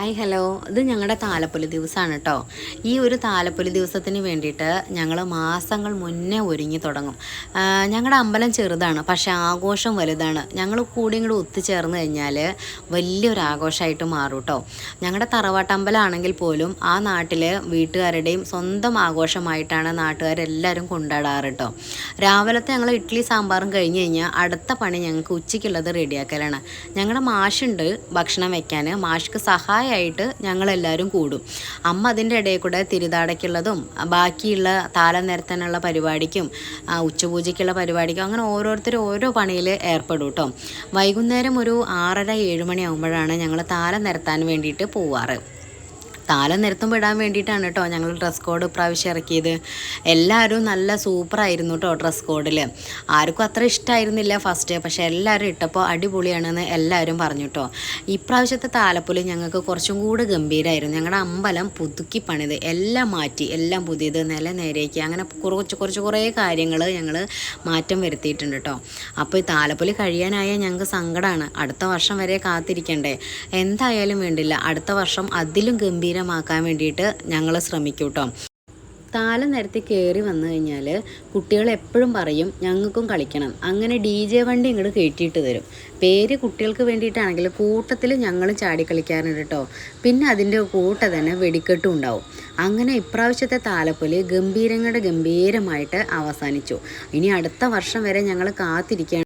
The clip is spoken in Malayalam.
Hi hello. ഇത് ഞങ്ങളുടെ താലപ്പൊലി ദിവസമാണ് കേട്ടോ ഈ ഒരു താലപ്പൊലി ദിവസത്തിന് വേണ്ടിയിട്ട് ഞങ്ങൾ മാസങ്ങൾ മുന്നേ ഒരുങ്ങി തുടങ്ങും. ഞങ്ങളുടെ അമ്പലം ചെറുതാണ് പക്ഷേ ആഘോഷം വലുതാണ്. ഞങ്ങൾ കൂടി ഇങ്ങോട്ട് ഒത്തുചേർന്ന് കഴിഞ്ഞാൽ വലിയൊരു ആഘോഷമായിട്ട് മാറും കേട്ടോ ഞങ്ങളുടെ തറവാട്ടമ്പലമാണെങ്കിൽ പോലും ആ നാട്ടിൽ വീട്ടുകാരുടെയും സ്വന്തം ആഘോഷമായിട്ടാണ് നാട്ടുകാരെല്ലാവരും കൊണ്ടാടാറ് കേട്ടോ രാവിലത്തെ ഞങ്ങൾ ഇഡ്ഡലി സാമ്പാറും കഴിഞ്ഞ് കഴിഞ്ഞാൽ അടുത്ത പണി ഞങ്ങൾക്ക് ഉച്ചയ്ക്കുള്ളത് റെഡിയാക്കലാണ്. ഞങ്ങളുടെ മാഷുണ്ട് ഭക്ഷണം വയ്ക്കാൻ മാഷ്ക്ക് സഹായമായിട്ട് ഞങ്ങളെല്ലാവരും കൂടും. അമ്മ അതിന്റെ ഇടയിൽ കൂടെ തിരുതാടയ്ക്കുള്ളതും ബാക്കിയുള്ള താലം നിരത്താനുള്ള പരിപാടിക്കും ഉച്ചപൂജയ്ക്കുള്ള പരിപാടിക്കും അങ്ങനെ ഓരോരുത്തർ ഓരോ പണിയിൽ ഏർപ്പെടും കേട്ടോ. വൈകുന്നേരം ഒരു ആറര ഏഴ് മണിയാകുമ്പോഴാണ് ഞങ്ങൾ താലം നിരത്താൻ വേണ്ടിയിട്ട് പോവാറ്. താലം നിരത്തും ഇടാൻ വേണ്ടിയിട്ടാണ് കേട്ടോ ഞങ്ങൾ ഡ്രസ് കോഡ് ഇപ്രാവശ്യം ഇറക്കിയത്. എല്ലാവരും നല്ല സൂപ്പറായിരുന്നു കേട്ടോ ഡ്രസ് കോഡിൽ ആർക്കും അത്ര ഇഷ്ടമായിരുന്നില്ല ഫസ്റ്റ് പക്ഷേ എല്ലാവരും ഇട്ടപ്പോൾ അടിപൊളിയാണെന്ന് എല്ലാവരും പറഞ്ഞു കേട്ടോ. ഇപ്രാവശ്യത്തെ താലപ്പൊലി ഞങ്ങൾക്ക് കുറച്ചും കൂടെ ഗംഭീരമായിരുന്നു ഞങ്ങളുടെ അമ്പലം പുതുക്കി പണിത് എല്ലാം മാറ്റി എല്ലാം പുതിയത് നില നേരേക്ക് അങ്ങനെ കുറച്ച് കുറച്ച് കുറേ കാര്യങ്ങൾ ഞങ്ങൾ മാറ്റം വരുത്തിയിട്ടുണ്ട് കേട്ടോ. അപ്പോൾ ഈ താലപ്പൊലി കഴിയാനായ ഞങ്ങൾക്ക് സങ്കടമാണ് അടുത്ത വർഷം വരെ കാത്തിരിക്കണ്ടേ? എന്തായാലും വേണ്ടില്ല. അടുത്ത വർഷം അതിലും ഗംഭീരമാക്കാൻ വേണ്ടിയിട്ട് ഞങ്ങൾ ശ്രമിക്കും കേട്ടോ താല നിരത്തി കയറി വന്നു കഴിഞ്ഞാൽ കുട്ടികൾ എപ്പോഴും പറയും ഞങ്ങൾക്കും കളിക്കണം. അങ്ങനെ ഡി ജെ വണ്ടി ഇങ്ങോട്ട് കയറ്റിയിട്ട് തരും. പേര് കുട്ടികൾക്ക് വേണ്ടിയിട്ടാണെങ്കിൽ കൂട്ടത്തിൽ ഞങ്ങൾ ചാടി കളിക്കാറുണ്ട് കേട്ടോ പിന്നെ അതിന്റെ കൂട്ട തന്നെ വെടിക്കെട്ടും ഉണ്ടാവും. അങ്ങനെ ഇപ്രാവശ്യത്തെ താലപ്പൊലി ഗംഭീരങ്ങളുടെ ഗംഭീരമായിട്ട് അവസാനിച്ചു. ഇനി അടുത്ത വർഷം വരെ ഞങ്ങൾ കാത്തിരിക്കുകയാണ്